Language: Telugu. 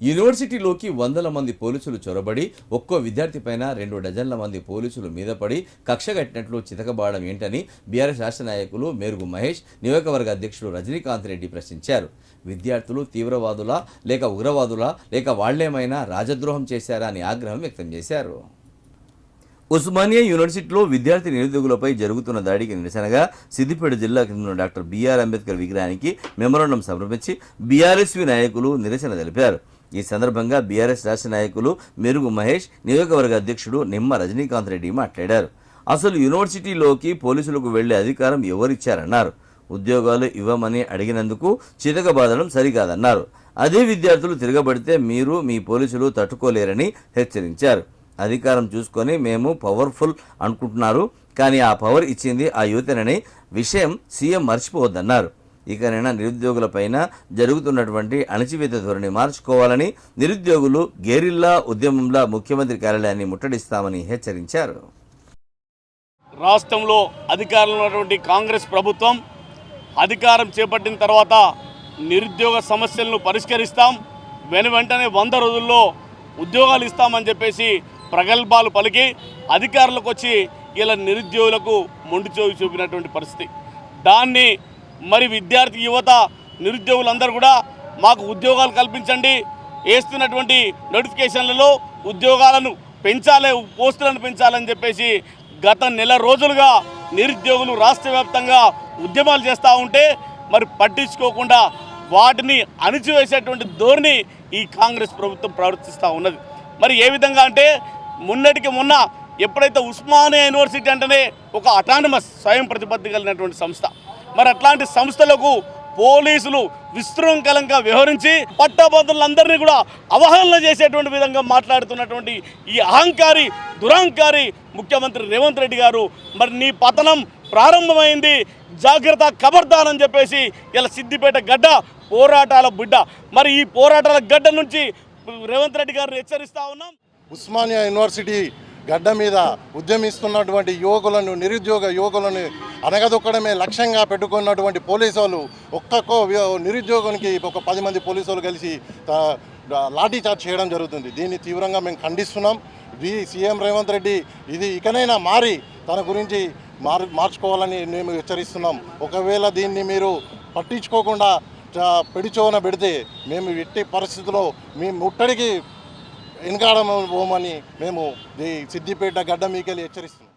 యూనివర్సిటీలోకి వందల మంది పోలీసులు చొరబడి ఒక్కో విద్యార్థిపైన రెండు డజన్ల మంది పోలీసులు మీద పడి కక్షగట్టినట్లు చితకబాడడం ఏంటని బీఆర్ఎస్ రాష్ట్ర నాయకులు మేరుగు మహేష్ నియోజకవర్గ అధ్యక్షులు రజనీకాంత్ రెడ్డి ప్రశ్నించారు. విద్యార్థులు తీవ్రవాదులా లేక ఉగ్రవాదులా లేక వాళ్ళేమైనా రాజద్రోహం చేశారా అని ఆగ్రహం వ్యక్తం చేశారు. ఉస్మానియా యూనివర్సిటీలో విద్యార్థి నిరుద్యోగులపై జరుగుతున్న దాడికి నిరసనగా సిద్దిపేట జిల్లా కింద డాక్టర్ బీఆర్ అంబేద్కర్ విగ్రహానికి మెమరాండం సమర్పించి బీఆర్ఎస్వి నాయకులు నిరసన తెలిపారు. ఈ సందర్భంగా బీఆర్ఎస్ రాష్ట్ర నాయకులు మెరుగు మహేష్ నియోజకవర్గ అధ్యక్షుడు నిమ్మ రజనీకాంత్ రెడ్డి మాట్లాడారు. అసలు యూనివర్సిటీలోకి పోలీసులకు వెళ్ళే అధికారం ఎవరిచ్చారన్నారు. ఉద్యోగాలు ఇవ్వమని అడిగినందుకు చితకబాదడం సరికాదన్నారు. అదే విద్యార్థులు తిరగబడితే మీరు మీ పోలీసులు తట్టుకోలేరని హెచ్చరించారు. అధికారం చూసుకొని మేము పవర్ఫుల్ అనుకుంటున్నారు. కానీ ఆ పవర్ ఇచ్చింది ఆ యువతనని విషయం సీఎం మర్చిపోవద్దన్నారు. ఇకనైనా నిరుద్యోగులపైన జరుగుతున్నటువంటి అణచివేత ధోరణి మార్చుకోవాలని నిరుద్యోగులు గేరిల్లా ఉద్యమంలా ముఖ్యమంత్రి కార్యాలయాన్ని ముట్టడిస్తామని హెచ్చరించారు. రాష్ట్రంలో అధికారంలో ఉన్నటువంటి కాంగ్రెస్ ప్రభుత్వం అధికారం చేపట్టిన తర్వాత నిరుద్యోగ సమస్యలను పరిష్కరిస్తాం. వెను వెంటనే వంద రోజుల్లో ఉద్యోగాలు ఇస్తామని చెప్పేసి ప్రగల్భాలు పలికి అధికారులకు వచ్చి ఇలా నిరుద్యోగులకు మొండి చూపినటువంటి పరిస్థితి. దాన్ని మరి విద్యార్థి యువత నిరుద్యోగులందరూ కూడా మాకు ఉద్యోగాలు కల్పించండి. వేస్తున్నటువంటి నోటిఫికేషన్లలో ఉద్యోగాలను పెంచాలి పోస్టులను పెంచాలని చెప్పేసి గత నెల రోజులుగా నిరుద్యోగులు రాష్ట్ర వ్యాప్తంగా ఉద్యమాలు చేస్తూ ఉంటే మరి పట్టించుకోకుండా వాటిని అణిచివేసేటువంటి ధోరణి ఈ కాంగ్రెస్ ప్రభుత్వం ప్రవర్తిస్తూ ఉన్నది. మరి ఏ విధంగా అంటే మొన్నటికి మొన్న ఎప్పుడైతే ఉస్మానియా యూనివర్సిటీ అంటేనే ఒక అటానమస్ స్వయం ప్రతిపత్తి కలిగినటువంటి సంస్థ మరి అట్లాంటి సంస్థలకు పోలీసులు విశృంఖలంగా వ్యవహరించి పట్టభద్రులందరినీ కూడా అవహేళన చేసేటువంటి విధంగా మాట్లాడుతున్నటువంటి ఈ అహంకారి దురహంకారి ముఖ్యమంత్రి రేవంత్ రెడ్డి గారు మరి నీ పతనం ప్రారంభమైంది జాగ్రత్త ఖబర్దార్ అని చెప్పేసి ఇలా సిద్దిపేట గడ్డ పోరాటాల బిడ్డ. మరి ఈ పోరాటాల గడ్డ నుంచి రేవంత్ రెడ్డి గారిని హెచ్చరిస్తా ఉన్నాం. ఉస్మానియా యూనివర్సిటీ గడ్డ మీద ఉద్యమిస్తున్నటువంటి యువకులను నిరుద్యోగ యువకులను అనగదొక్కడమే లక్ష్యంగా పెట్టుకున్నటువంటి పోలీసు వాళ్ళు ఒక్కొక్క నిరుద్యోగానికి ఒక పది మంది పోలీసు వాళ్ళు కలిసి లాఠీ చార్జ్ చేయడం జరుగుతుంది. దీన్ని తీవ్రంగా మేము ఖండిస్తున్నాం. ఇది సీఎం రేవంత్ రెడ్డి ఇది ఇకనైనా మారి తన గురించి మార్ మార్చుకోవాలని మేము హెచ్చరిస్తున్నాం. ఒకవేళ దీన్ని మీరు పట్టించుకోకుండా చ- పెడిచోన పెడితే మేము ఎట్టి పరిస్థితుల్లో మీ ముట్టడికి వెనకాడమని మేము సిద్దిపేట గడ్డ మీకెళ్ళి హెచ్చరిస్తున్నాం.